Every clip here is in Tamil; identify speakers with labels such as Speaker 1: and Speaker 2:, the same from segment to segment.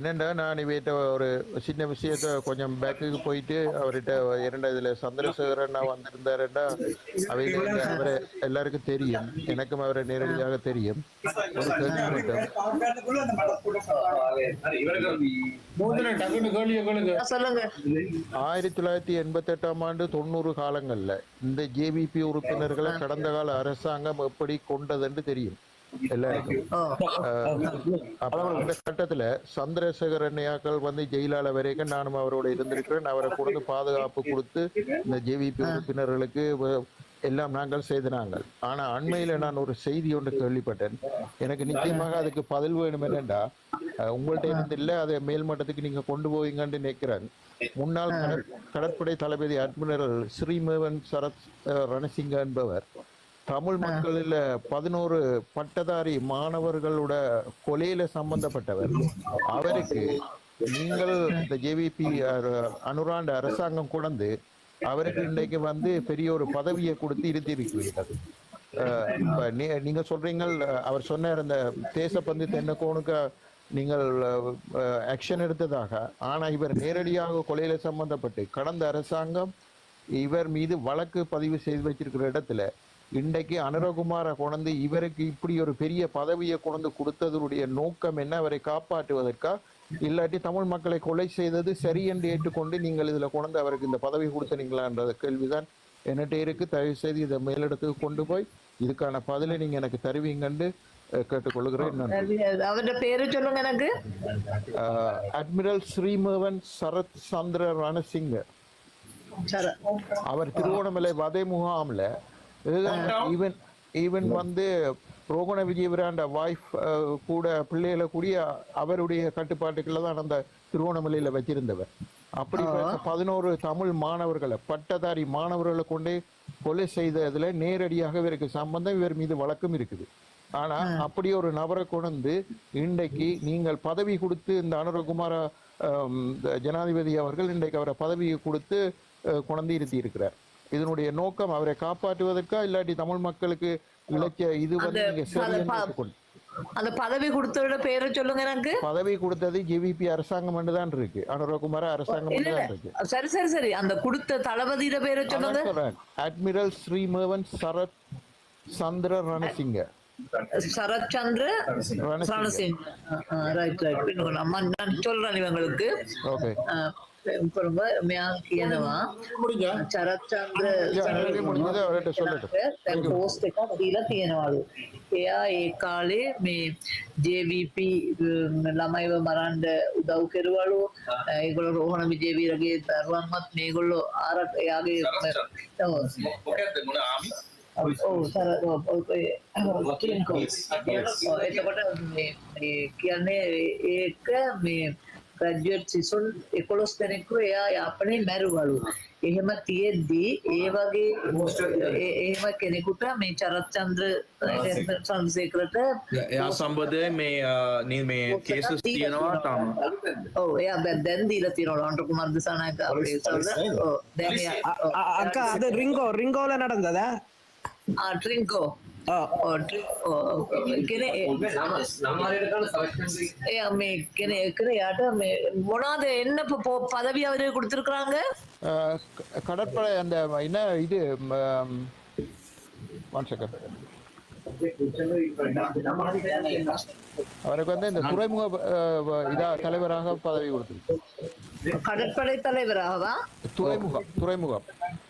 Speaker 1: என்னண்டா நான் இவர்கிட்ட ஒரு சின்ன விஷயத்த கொஞ்சம் பேக்குக்கு போயிட்டு அவர்கிட்ட இரண்டா இதுல சந்திரசேகரன் நான் வந்திருந்தாருண்டா அவங்க அவரை எல்லாருக்கும் தெரியும். எனக்கும் அவரை நேரடியாக தெரியும். ஒரு கேள்வி மட்டும் ஆயிரத்தி தொள்ளாயிரத்தி எண்பத்தி எட்டாம் ஆண்டு தொண்ணூறு காலங்கள்ல இந்த ஜேவிபி உறுப்பினர்களை கடந்த கால அரசாங்கம் எப்படி கொண்டதுன்னு தெரியும்.
Speaker 2: ஓ.
Speaker 1: அப்ப அந்த கட்டத்துல சந்திரசேகர் அண்ணையாக்கள் வந்து ஜெயிலால வரைக்கும் நானும் அவரோட இருந்திருக்கிறேன். அவரை கொடுத்து பாதுகாப்பு கொடுத்து இந்த ஜேவிபி உறுப்பினர்களுக்கு எல்லாம் நாங்கள் செய்தினாங்க. ஆனா அண்மையில நான் ஒரு செய்தி ஒன்று கேள்விப்பட்டேன். எனக்கு நிச்சயமாக அதுக்கு பதில் வேணும். என்னண்டா? அஹ், உங்கள்ட்ட இருந்து இல்ல அதை மேல்மட்டத்துக்கு நீங்க கொண்டு போவீங்கன்னு நினைக்கிறேன். முன்னாள் கடற்- கடற்படை தளபதி அட்மிரல் ஸ்ரீமேவன் சரத் ரணசிங்க என்பவர் தமிழ் மக்களில் பதினோரு பட்டதாரி மாணவர்களோட கொலையில சம்பந்தப்பட்டவர். அவருக்கு நீங்கள் இந்த ஜேவிபி அனுராண்ட அரசாங்கம் கொண்டு அவருக்கு இன்றைக்கு வந்து பெரிய ஒரு பதவியை கொடுத்து இருத்தி இருக்கிறீர்கள் அஹ், இப்ப நீ- நீங்க சொல்றீங்க அவர் சொன்னார் இந்த தேசப்பந்து தென்னக்கோனுக்கு நீங்கள் ஆக்ஷன் எடுத்ததாக. ஆனா இவர் நேரடியாக கொலையில சம்பந்தப்பட்டு கடந்த அரசாங்கம் இவர் மீது வழக்கு பதிவு செய்து வச்சிருக்கிற இடத்துல இன்றைக்கு அனுரகுமாரை கொண்டு இவருக்கு இப்படி ஒரு பெரிய பதவியை கொண்டு கொடுத்ததனுடைய நோக்கம் என்ன? அவரை காப்பாற்றுவதற்கா? இல்லாட்டி தமிழ் மக்களை கொலை செய்தது சரி என்று ஏற்றுக்கொண்டு நீங்கள் இதுல கொண்டு அவருக்கு இந்த பதவி கொடுத்தனீங்களான்ற கேள்விதான். என்னட்ட இருக்கு. தயவு செய்து இதை மேலிடத்துக்கு கொண்டு போய் இதுக்கான பதிலை நீங்க எனக்கு தருவீங்கன்னு கேட்டுக்கொள்கிறேன். நன்றி.
Speaker 2: அவருடைய பேரு சொல்லுங்க எனக்கு.
Speaker 1: அட்மிரல் ஸ்ரீமவன் சரத் சந்திர ரணசிங்க.
Speaker 2: சரி
Speaker 1: அவர் திருவோணமலை வதை முகாம்ல ஈவன் ஈவன் வந்து ரோகண விஜயவராண்ட வாய்ஃப் கூட பிள்ளைகளை கூடிய அவருடைய கட்டுப்பாட்டுக்குள்ள தான் அந்த திருவோணமலையில வச்சிருந்தவர். அப்படி பதினோரு தமிழ் மாணவர்களை பட்டதாரி மாணவர்களை கொண்டே கொலை செய்ததுல நேரடியாக இவருக்கு சம்பந்தம் இவர் மீது வழக்கம் இருக்குது. ஆனா அப்படி ஒரு நபரை கொண்டு இன்றைக்கு நீங்கள் பதவி கொடுத்து இந்த அனுரகுமார ஜனாதிபதி அவர்கள் இன்றைக்கு அவரை பதவியை கொடுத்து கொண்டு இருத்தி இருக்கிறார் இதனுடைய நோக்கம் அவரை காப்பாற்றுவதற்கா இல்லாட்டி தமிழ் மக்களுக்கு இழைச்ச இது வந்து நீங்க
Speaker 2: அந்த பதவி கொடுத்தவரோட பேரு சொல்லுங்க எனக்கு.
Speaker 1: பதவி கொடுத்தது ஜேவிபி அரசாங்கம் தான் இருக்கு. அனுரகுமார அரசாங்கம் இருக்கு.
Speaker 2: சரி சரி சரி. அந்த கொடுத்த தளபதியோட பேரு சொல்லுங்க.
Speaker 1: அட்மிரல் ஸ்ரீமேவன் சரத் சந்திர ரணசிங்க
Speaker 2: சரத்சந்திர
Speaker 1: ரணசிங்க
Speaker 2: சரணசிங் ரைட் ரைட் நான் சொல்றேன் இவங்களுக்கு. ප්‍රභමයා කියනවා චරත්චන්ද්‍ර දැන් පෝස්ට් එකක් දීලා තියෙනවලු. එයා ඒ කාලේ මේ JVP ළමයිව මරන්න උදව් කෙරුවලු. ඒගොල්ලෝ රෝහණ විජේවීරගේ දරුවන්වත් මේගොල්ලෝ ආරක් එයාගේ
Speaker 3: මොකක්ද මොන ආමි
Speaker 2: එතකොට කියන්නේ ඒක මේ ග්‍රැජුවේට් සිසුන් 11 දෙනෙකු එයා යාපනයේ මැරුවලු. එහෙම තියෙද්දී ඒ වගේ එහෙම කෙනෙකුට මේ චරත්චන්ද්‍ර සංසේකරට
Speaker 3: එයා සම්බන්ධයෙන් මේ මේ කේසස් තියෙනවා තාම.
Speaker 2: ඔව් එයා දැන් දීලා තියෙනවා රොන්ට කුමාර දිසානායක අපේ සල්ලා. ඔව් දැන්
Speaker 4: අක්කා අද රින්ගෝ රින්ගෝල නඩන්දද?
Speaker 2: ආ රින්ගෝ
Speaker 4: ஆ,
Speaker 2: ඔව් ට්‍රින්කෝ කෙනෙ එයා මේ කෙනෙ කෙනෙ යාට මේ මොනවාද එන්න ප- ප- பதவி அவரு கொடுத்திருக்காங்க
Speaker 1: அஹ், க- கடற்படை அந்த என்ன இது ஒன் செகண்ட் அவருக்கு வந்து இந்த துறைமுக அஹ், வ- இதா தலைவராக பதவி கொடுத்திருக்கு
Speaker 2: கடற்படை தலைவராகவா
Speaker 1: துறைமுகம் துறைமுகம்
Speaker 2: ஆ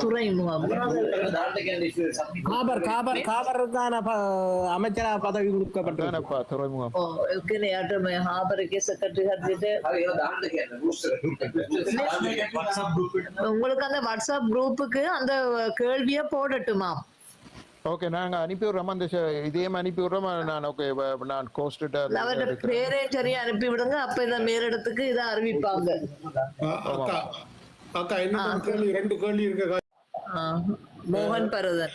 Speaker 2: துறைமுகம்
Speaker 4: காபர் காபர் காபருக்கான அமைச்சரா பதவி கொடுக்கப்பட்டது
Speaker 1: துறைமுகம்.
Speaker 2: கிடையாட்டும் ஹாபருக்கு உங்களுக்கு அந்த வாட்ஸ்அப் குரூப்புக்கு அந்த கேள்வியை போடட்டுமா?
Speaker 1: ஓகே நாங்க அனுப்பி விடுறோம்? அந்த இதே அனுப்பி விடுறோம்? நான் ஓகே நான் கோஸ்ட்
Speaker 2: அவரோட பேரே சரியா அனுப்பி விடுங்க. அப்ப இதை மேலிடத்துக்கு இதை அறிவிப்பாங்க.
Speaker 5: அக்கா என்ன கேள்வி ரெண்டு கேள்வி இருக்கு
Speaker 2: மோகன் பரதன்.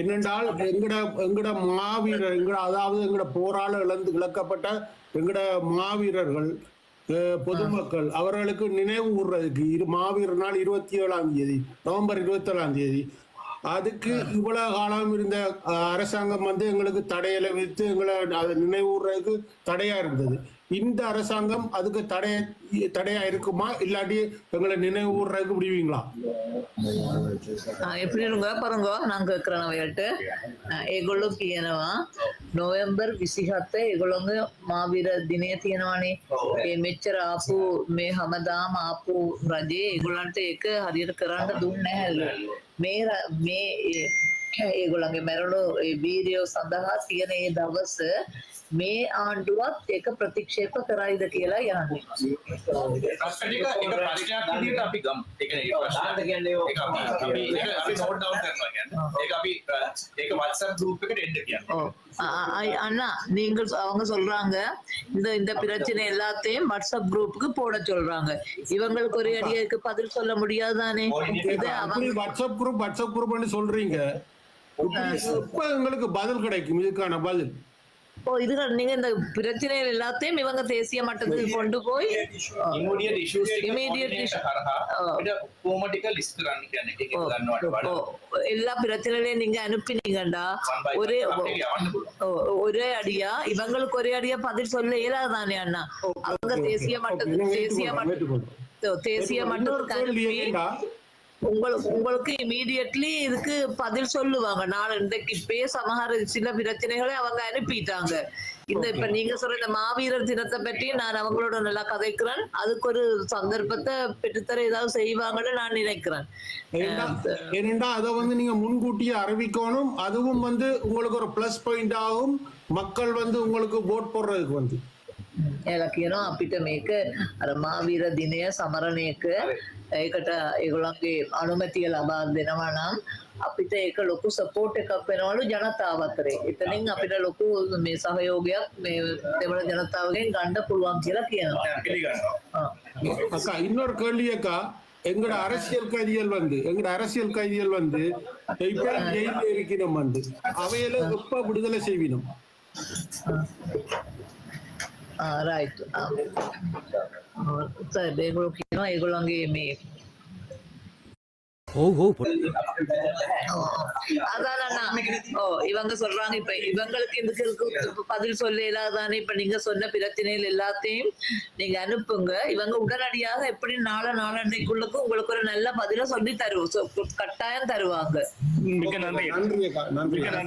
Speaker 5: என்னென்றால் எங்கட எங்கட மாவீரர் எங்கட அதாவது எங்கட போரால இழந்து இழக்கப்பட்ட எங்கட மாவீரர்கள் பொதுமக்கள் அவர்களுக்கு நினைவு கூறுறதுக்கு இரு மாவீரர் நாள் இருபத்தி ஏழாம் தேதி நவம்பர் இருபத்தி ஏழாம் தேதி. அதுக்கு இவ்வளவு காலம் இருந்த அரசாங்கம் வந்து எங்களுக்கு தடையில வைத்து எங்களை அதை நினைவு கூறுறதுக்கு தடையா இருந்தது. இந்த அரசாங்கம் அதுக்கு தடைய தடையா இருக்குமா இல்லாட்டி எங்களை நினைவு கூர்றதுக்கு விடுவீங்களா
Speaker 2: எப்படி இருங்க பாருங்க நான் கேட்கிறேன் அவையிட்டு ඒගොල්ලෝ කියනවා නොවැම්බර් විසිහත්ත ඒගොළොන්ග මාවිර දිනය තියෙනවානේ ඒ මෙච්චර ආපු මේ හමදාම ආපු රජයේ ඒගොල්ලන්ට ඒක හරියට කරන්න දුන්න හැල්ල මේ ර- මේ ඒ- ඒගොල්ලන්ගේ මැරණු ඒ වීරියෝ සඳහා තියෙන ඒ දවස
Speaker 3: மே आंडुवात तेक प्रतिक्षेप
Speaker 2: करायचं केला या அண்ணா நீங்கள் அவங்க சொல்றாங்க இந்த இந்த பிரச்சனை எல்லாத்தையும் வாட்ஸ்அப் குரூப்புக்கு போட சொல்றாங்க இவங்களுக்கு ஒரு அடியாருக்கு பதில் சொல்ல
Speaker 5: முடியாது
Speaker 2: தானே
Speaker 5: வாட்ஸ்அப் குரூப் வாட்ஸ்அப் குரூப் சொல்றீங்க இப்ப எங்களுக்கு பதில் கிடைக்கும் இதுக்கான பதில்
Speaker 2: ஓ இது நீங்க இந்த பிரச்சனைகள் எல்லாத்தையும் இவங்க தேசிய மட்டத்துக்கு கொண்டு போய்
Speaker 3: இமிடியட்
Speaker 2: இஷ்யூஸ்
Speaker 3: இமிடியட்
Speaker 2: எல்லா பிரச்சனைகளையும் நீங்க அனுப்பினீங்கடா ஒரே ஒரே அடியா? இவங்களுக்கு ஒரே அடியா பதில் சொல்ல இயலாது தானே அண்ணா அவங்க தேசிய மட்டத்துக்கு தேசிய மட்டம் தேசிய
Speaker 5: மட்டம்
Speaker 2: உங்களுக்கு உங்களுக்கு இமீடியட்லி இதுக்கு பதில் சொல்லுவாங்க நாளை இன்றைக்கு இப்பயே சமஹார சில பிரச்சனைகளை அவங்க அனுப்பிட்டாங்க இந்த இப்ப நீங்க சொல்ற இந்த மாவீரர் தினத்தை பற்றி நான் அவங்களோட நல்லா கதைக்கிறேன் அதுக்கு ஒரு சந்தர்ப்பத்தை பெற்றுத்தர ஏதாவது செய்வாங்கன்னு நான் நினைக்கிறேன்
Speaker 5: ஏனெண்டா ஏனெண்டா அதை வந்து நீங்க முன்கூட்டியே அறிவிக்கணும் அதுவும் வந்து உங்களுக்கு ஒரு பிளஸ் பாயிண்ட் ஆகும் மக்கள் வந்து உங்களுக்கு ஓட் போடுறதுக்கு வந்து
Speaker 2: එලා කියනවා අපිට මේක අර මාවීර දිනය සමරණයක ඒකට ඒගොල්ලන්ගේ අනුමැතිය ලබා දෙනවා නම් අපිට ඒක ලොකු සපෝට් එකක් වෙනවලු ජනතාව අතරේ. එතනින් අපිට ලොකු මේ සහයෝගයක් මේ දෙමළ ජනතාවගෙන් ගන්න පුළුවන් කියලා කියනවා.
Speaker 3: පිළිගන්නවා.
Speaker 2: ආ.
Speaker 5: அக்கா இன்னொரு கேள்வி அக்கா எங்கட அரசியல் கைதிகள் வந்து எங்கட அரசியல் கைதிகள் வந்து இப்ப ஜெயில இருக்கணும் வந்து அவையில எப்ப விடுதலை செய்வினோம்
Speaker 2: 在米国の英語
Speaker 4: ラン
Speaker 2: ゲーム ஓ இவங்க சொல்றாங்க இப்ப இவங்களுக்கு இதுக்கு பதில் சொல்ல இல்லாதானே இப்ப நீங்க சொன்ன பிரச்சனைகள் எல்லாத்தையும் நீங்க அனுப்புங்க. இவங்க உடனடியாக எப்படி நாள நாளன்னைக்குள்ளுக்கு உங்களுக்கு ஒரு நல்ல பதில சொல்லி தருவோம் கட்டாயம் தருவாங்க.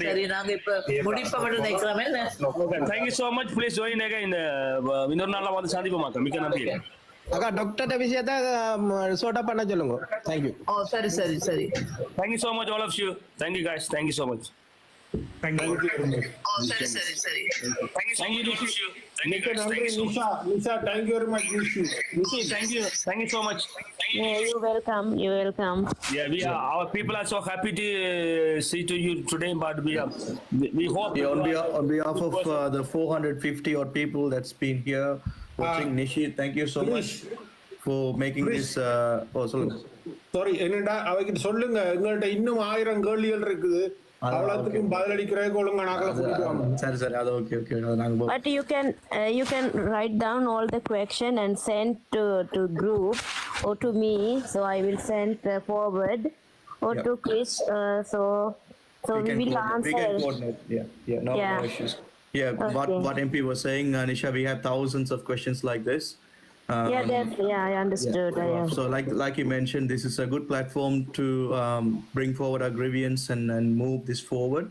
Speaker 2: சரி நாங்க இப்ப முடிப்போம்னு நினைக்கிறோமே என்ன?
Speaker 6: Thank you so much please join இந்த இன்னொரு நாள்ல வந்து சந்திப்போமாக்கா மிக்க நன்றி
Speaker 4: அக்கா டாக்டர்கிட்ட விஷயத்த சோட்டா பண்ண சொல்லுங்க தேங்க்யூ
Speaker 2: ஓ சரி சரி சரி
Speaker 6: thank you so much all of you thank you guys thank you so much
Speaker 2: ஓ சரி சரி சரி
Speaker 6: தேங்க்யூ நிஷி தேங்க்யூ
Speaker 5: மிக்க
Speaker 6: guys
Speaker 5: நன்றி
Speaker 6: thank you
Speaker 5: so Nisha Nisha thank you very
Speaker 6: much Nishi Nishi thank you thank you so much
Speaker 7: Yeah, you're welcome. You're welcome.
Speaker 6: Yeah, we are. Our people are so happy to uh, see to you today, but we are. We, we hope.
Speaker 8: Yeah, on behalf, on behalf of uh, the 450 odd people that's been here watching Nishi, thank you so much for making this. Uh, oh, sorry.
Speaker 5: Sorry என்னடா அவைகிட்ட சொல்லுங்க எங்கள்ட்ட இன்னும் ஆயிரம் கேள்விகள் இருக்குது
Speaker 8: அதான்,
Speaker 5: அவ்வளவுக்கும் பதிலளிக்கிறதுக்கு ஒழுங்கா நாக்களை கூட்டிட்டு வாங்க
Speaker 8: Sorry, sorry, அது okay, okay. அது நாங்க போ-
Speaker 7: But you can uh, you can write down all the question and send to to group or to me. So I will send uh, forward or
Speaker 8: Yeah.
Speaker 7: to Chris. Uh, so so we,
Speaker 8: can
Speaker 7: will
Speaker 8: coordinate- we can
Speaker 7: answer.
Speaker 8: coordinate. Yeah, yeah, no,
Speaker 7: Yeah.
Speaker 8: no issues. Yeah, what,
Speaker 7: Okay.
Speaker 8: what MP was saying, uh, Nisha, we have thousands of questions like this. Um,
Speaker 7: Yeah, that yeah, I understood. I, uh,
Speaker 8: So like like you mentioned, this is a good platform to um, bring forward our grievance and, and move this forward.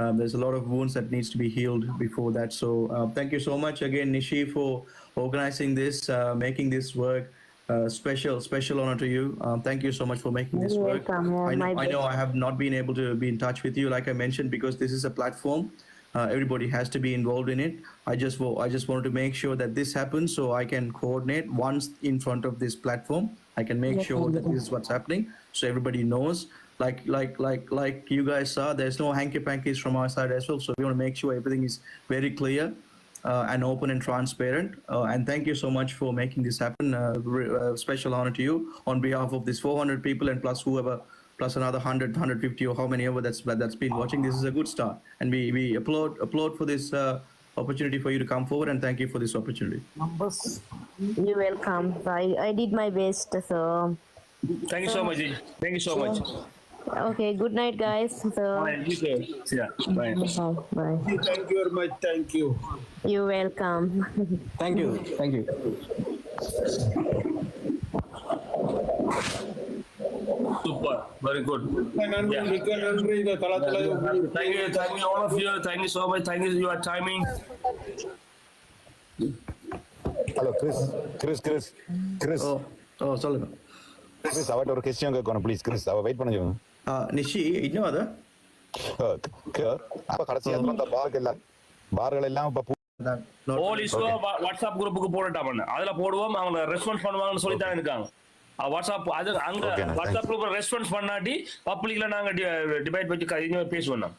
Speaker 8: Um, there's a lot of wounds that needs to be healed before that. So uh, thank you so much again, Nishi, for organizing this, uh, making this work. Uh, special special honor to you. Um, thank you so much for making this
Speaker 7: You're
Speaker 8: work.
Speaker 7: welcome. Yeah,
Speaker 8: I, know,
Speaker 7: my
Speaker 8: I know. I have not been able to be in touch with you, like I mentioned, because this is a platform. Uh, everybody has to be involved in it. I just I just wanted to make sure that this happens, so I can coordinate once in front of this platform. I can make sure that this is what's happening, so everybody knows. Like like like like you guys saw, there's no hanky pankies from our side as well. So we want to make sure everything is very clear uh, and open and transparent. Uh, and thank you so much for making this happen. Uh, uh, special honor to you on behalf of this 400 people and plus whoever, plus another 100, 150 or how many ever that's that's been watching. This is a good start, and we we applaud applaud for this uh, opportunity for you to come forward, and thank you for this opportunity.
Speaker 7: You're welcome. I I did my best, so.
Speaker 6: Thank you so much. Thank you so much.
Speaker 7: Okay. Good night, guys. So.
Speaker 6: Bye. Okay. Yeah. Bye.
Speaker 7: Bye. Thank
Speaker 5: you very much. Thank you.
Speaker 7: You're welcome.
Speaker 4: Thank you. Thank you.
Speaker 6: Super, very good.
Speaker 5: நன்றி
Speaker 6: Yeah.
Speaker 5: மிக்க நன்றி. இந்த தளத்துல
Speaker 6: Thank you, thank you. All of you. Thank you so much. Thank you. For your timing.
Speaker 9: Hello Chris Chris Chris
Speaker 8: Chris oh சொல்லுங்க.
Speaker 9: கிறிஸ் அவட்ட ஒரு கொஸ்டின் கேட்கணும் ப்ளீஸ் கிறிஸ் அவ வெயிட் பண்ண சொல்லுங்க.
Speaker 8: ஆ, நிஷி இன்னும் அது
Speaker 9: அப்ப கடைசியா அந்த பார்கள் எல்லாம்? பார்கள் எல்லாம் இப்ப பூ-
Speaker 6: All issue வாட்ஸ்அப் குரூப்புக்கு போடட்டாம் அதுல போடுவோம் அவங்க ரெஸ்பான்ஸ் பண்ணுவாங்கன்னு சொல்லி தான் இருக்காங்க. வாட்ஸ்அப் அது அங்க வாட்ஸ்அப் குரூப் ரெஸ்பான்ஸ் பண்ணாட்டி பப்ளிக்ல நாங்க டிபேட் வச்சு பேசுவோம் நான்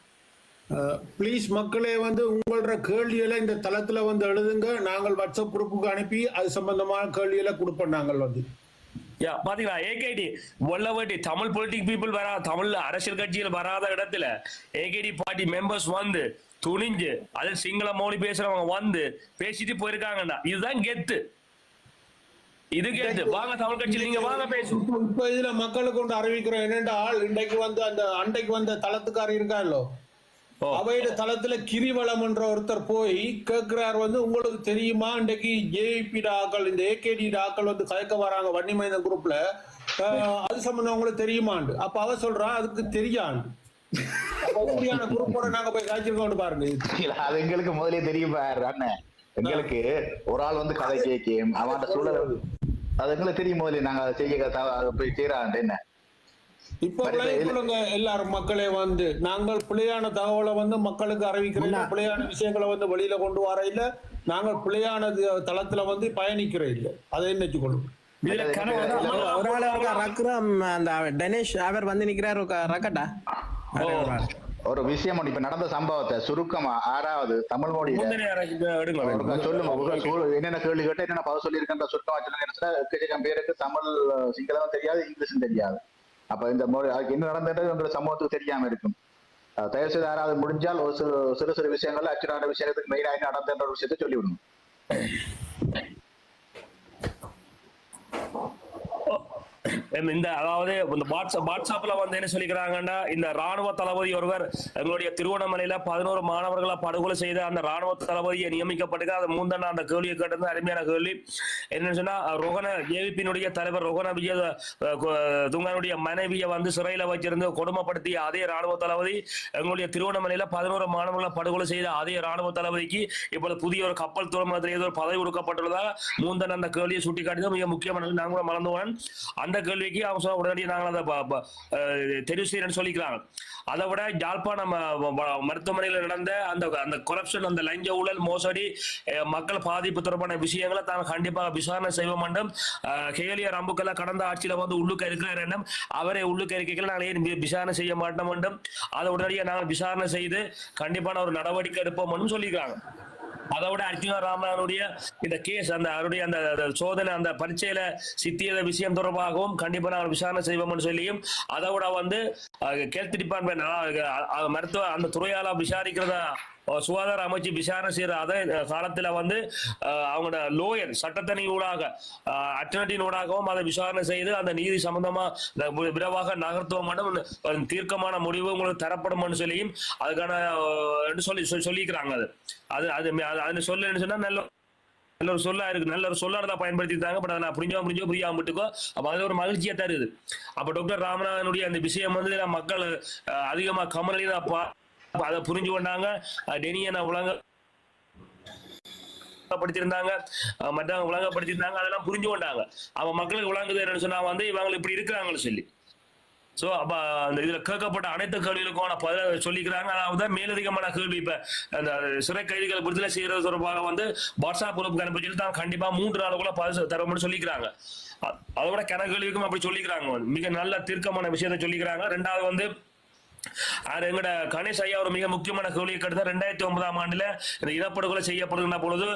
Speaker 5: ப்ளீஸ் மக்களே வந்து உங்களோட கேள்விகளை இந்த தளத்துல வந்து எழுதுங்க. நாங்கள் வாட்ஸ்அப் குரூப்புக்கு அனுப்பி அது சம்பந்தமான கேள்விகளை கொடுப்போம் நாங்கள் வந்து.
Speaker 6: யா பாத்தீங்களா? ஏகேடி ஒல்லவட்டி தமிழ் பொலிட்டிக் பீப்புள் வரா தமிழ் அரசியல் கட்சியில் வராத இடத்துல ஏகேடி பார்ட்டி மெம்பர்ஸ் வந்து துணிஞ்சு அது சிங்கள மொழி பேசுறவங்க வந்து பேசிட்டு போயிருக்காங்கண்ணா. இதுதான் கெத்து. இது கெத்து வாங்க தமிழ் கட்சியில் நீங்க வாங்க பேசுவோம்
Speaker 5: இப்ப- இதுல மக்களுக்கு கொண்டு அறிவிக்கிறோம் என்னென்றால் இன்றைக்கு வந்து அந்த அண்டைக்கு வந்த தளத்துக்காரர் இருக்காரோ
Speaker 6: ஓ.
Speaker 5: அவையோட தளத்துல கிரிவலம் என்ற ஒருத்தர் போய் கேட்கிறார் வந்து உங்களுக்கு தெரியுமா? இன்றைக்கு ஜேபி ஆக்கள் இந்த ஏகேடி ஆக்கள் வந்து கலக்க வராங்க வன்னிமனிதன் குரூப்ல அஹ், அது சம்பந்தம் உங்களுக்கு தெரியுமாண்டு? அப்ப அவ சொல்றா அதுக்கு தெரியாண்டு. அப்ப இப்படியான குரூப்போட நாங்க போய் காய்ச்சிருக்கோம் பாருங்க
Speaker 10: அது எங்களுக்கு முதலே தெரியும் பாரு அண்ணன் எங்களுக்கு ஒரு ஆள் வந்து கதை கேட்கும் அவன் சூழல் அது தெரியும் முதல்ல நாங்க அதை செய்ய போய் செய்யறாண்டு என்ன?
Speaker 5: இப்ப எல்லாரும் மக்களே வந்து நாங்கள் பிள்ளையான தகவலை வந்து மக்களுக்கு அறிவிக்கிறோம். பிள்ளையான விஷயங்களை வந்து வெளியில கொண்டு வர இல்ல. நாங்கள் பிள்ளையான தளத்துல வந்து பயணிக்கிற இல்லை. அதை
Speaker 6: என்ன கொள்ளும்
Speaker 4: ஒரு ஆள் அந்த டனேஷ் அவர் வந்து நிக்கிறாரு ரக்கட்டா.
Speaker 10: ஒரு விஷயம் இப்ப நடந்த சம்பவத்தை சுருக்கமா ஆறாவது தமிழ் மொழியில சொல்லுங்க. என்னென்ன கேள்வி கேட்டு என்னென்ன பதில் சொல்லியிருக்கேன் சுருக்கமா சொல்லுங்க. பேருக்கு தமிழ் சிங்களமும் தெரியாது இங்கிலீஷும் தெரியாது. அப்ப இந்த மொழி அதுக்கு என்ன நடந்தது உங்களோட சமூகத்துக்கு தெரியாம இருக்கும். தயவு செய்து யாராவது முடிஞ்சால் ஒரு சிறு சிறு சிறு விஷயங்கள் அச்சுறான விஷயத்துக்கு மெயினா என்ன நடந்தன்ற ஒரு விஷயத்தை சொல்லிவிடணும்
Speaker 6: இந்த அதாவது இந்த வாட்ஸ்அப் வாட்ஸ்அப்ல வந்து என்ன சொல்லிக்கிறாங்கன்னா இந்த ராணுவ தளபதி ஒருவர் எங்களுடைய திருவண்ணாமலையில பதினோரு மாணவர்களை படுகொலை செய்த அந்த ராணுவ தளபதியை நியமிக்கப்பட்டு அது மூந்தண்ணா அந்த கேள்வியை கேட்டது அருமையான கேள்வி. என்னன்னு சொன்னா ரோகன ஏவிபியினுடைய தலைவர் ரோகன விஜய துங்கனுடைய மனைவியை வந்து சிறையில வச்சிருந்து கொடுமைப்படுத்திய அதே ராணுவ தளபதி எங்களுடைய திருவண்ணாமலையில பதினோரு மாணவர்களை படுகொலை செய்த அதே ராணுவ தளபதிக்கு இப்போ புதிய ஒரு கப்பல் துறைமுகத்தில் ஏதோ ஒரு பதவி கொடுக்கப்பட்டுள்ளதாக மூந்தன் அந்த கேள்வியை சுட்டிக்காட்டியது மிக முக்கியமானது. நாங்க கூட மறந்துவோம் அந்த கேள்வி கேள்விக்கு அவங்க சொன்ன உடனடியாக நாங்கள் அதை தெரிவு செய்யறேன்னு சொல்லிக்கிறாங்க அதை விட யாழ்ப்பாணம் நம்ம மருத்துவமனையில் நடந்த அந்த அந்த கொரப்ஷன் அந்த லஞ்ச ஊழல் மோசடி மக்கள் பாதிப்பு தொடர்பான விஷயங்களை தான் கண்டிப்பாக விசாரணை செய்ய வேண்டும் கேலிய ரம்புக்கெல்லாம் கடந்த ஆட்சியில வந்து உள்ளுக்கு இருக்கிறார் என்றும் அவரை உள்ளுக்கு இருக்கைகள் நாங்கள் ஏன் விசாரணை செய்ய மாட்டோம் என்றும் அதை உடனடியாக நாங்கள் விசாரணை செய்து கண்டிப்பான ஒரு நடவடிக்கை எடுப்போம் என்றும் சொல்லியிருக்காங்க அதை விட அர்ஜுனா ராமனானுடைய இந்த கேஸ் அந்த அவருடைய அந்த சோதனை அந்த பரீட்சையில சித்தியத விஷயம் தொடர்பாகவும் கண்டிப்பா நாங்கள் விசாரணை செய்வோம்னு சொல்லியும் அதை விட வந்து ஹெல்த் டிபார்ட்மெண்ட் மருத்துவ அந்த துறையால விசாரிக்கிறதா சுகாதார அமைச்சு விசாரணை செய்யற அதே காலத்துல வந்து அவங்களோட லோயர் சட்டத்தனி ஊடாக அட்டர்னட்டின் ஊடாகவும் அதை விசாரணை செய்து அந்த நீதி சம்பந்தமா விரைவாக நகர்த்துவ தீர்க்கமான முடிவு உங்களுக்கு தரப்படும் சொல்லியும் அதுக்கான என்று சொல்லி சொல்லிக்கிறாங்க அது. அது அது அது- சொல்லுன்னு சொன்னா நல்ல நல்ல ஒரு சொல்லா இருக்கு. நல்ல ஒரு சொல்லாடதா பயன்படுத்திட்டாங்க பட் அதை நான் புரிஞ்சோ புரிஞ்சோ புரியாம விட்டுக்கோ. அப்போ அது ஒரு மகிழ்ச்சியா தருது. அப்ப டாக்டர் ராமநாதனுடைய அந்த விஷயம் வந்து மக்கள் அதிகமாக அதிகமா கமலினா பா அதை புரிஞ்சு கொண்டாங்க. டெனியனை உலக படிச்சிருந்தாங்க. மற்றவங்க விளங்கப்படுத்திருந்தாங்க அதெல்லாம் புரிஞ்சு கொண்டாங்க. அவன் மக்களுக்கு விளங்குது என்னன்னு சொன்னா வந்து இவங்க இப்படி இருக்கிறாங்கன்னு சொல்லி. ஸோ அப்போ அந்த இதில் கேட்கப்பட்ட அனைத்து கேள்விகளுக்கான பதில சொல்லிக்கிறாங்க. அதாவது மேலதிகமான கேள்வி. இப்போ அந்த சிறை கைதிகளை விடுதலை செய்கிறது தொடர்பாக வந்து வாட்ஸ்அப் பொறுப்பு அனுப்பி தான் கண்டிப்பாக மூன்று நாளுக்குள்ள பதில் தருவோம்னு சொல்லிக்கிறாங்க. அ- அதை விட அப்படி சொல்லிக்கிறாங்க. மிக நல்ல தீர்க்கமான விஷயத்தை சொல்லிக்கிறாங்க. ரெண்டாவது வந்து அது எங்கட கணேஷ் ஐயா ஒரு மிக முக்கியமான கேள்வி கேட்டு ரெண்டாயிரத்தி ஒன்பதாம் ஆண்டுல இந்த இனப்படுகொலை செய்யப்படுகின்ற பொழுது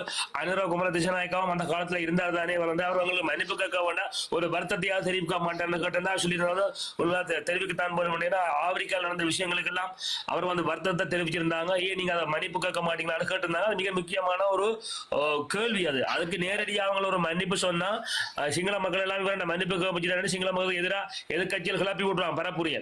Speaker 6: அனுர குமர திசநாயக்காவும் அந்த காலத்துல இருந்தார் தானே வந்து அவர் அவங்களுக்கு மன்னிப்பு கேட்க வேண்டாம். ஒரு வருத்தத்தையாவது தெரிவிக்க மாட்டேன்னு கேட்டா சொல்லியிருந்தாலும் தெரிவிக்கத்தான் போகணும் ஏன்னா ஆப்பிரிக்காவில் நடந்த விஷயங்களுக்கெல்லாம் அவர் வந்து வருத்தத்தை தெரிவிச்சிருந்தாங்க. ஏன் நீங்க அதை மன்னிப்பு கேட்க மாட்டீங்களான்னு கேட்டிருந்தாங்க. அது மிக முக்கியமான ஒரு கேள்வி அது. அதுக்கு நேரடியாக அவங்க ஒரு மன்னிப்பு சொன்னா சிங்கள மக்கள் எல்லாம் மன்னிப்பு கேட்க சிங்கள மக்களுக்கு எதிராக எதிர்கட்சிகள் கிளப்பி விட்டுருவாங்க பரப்புரிய.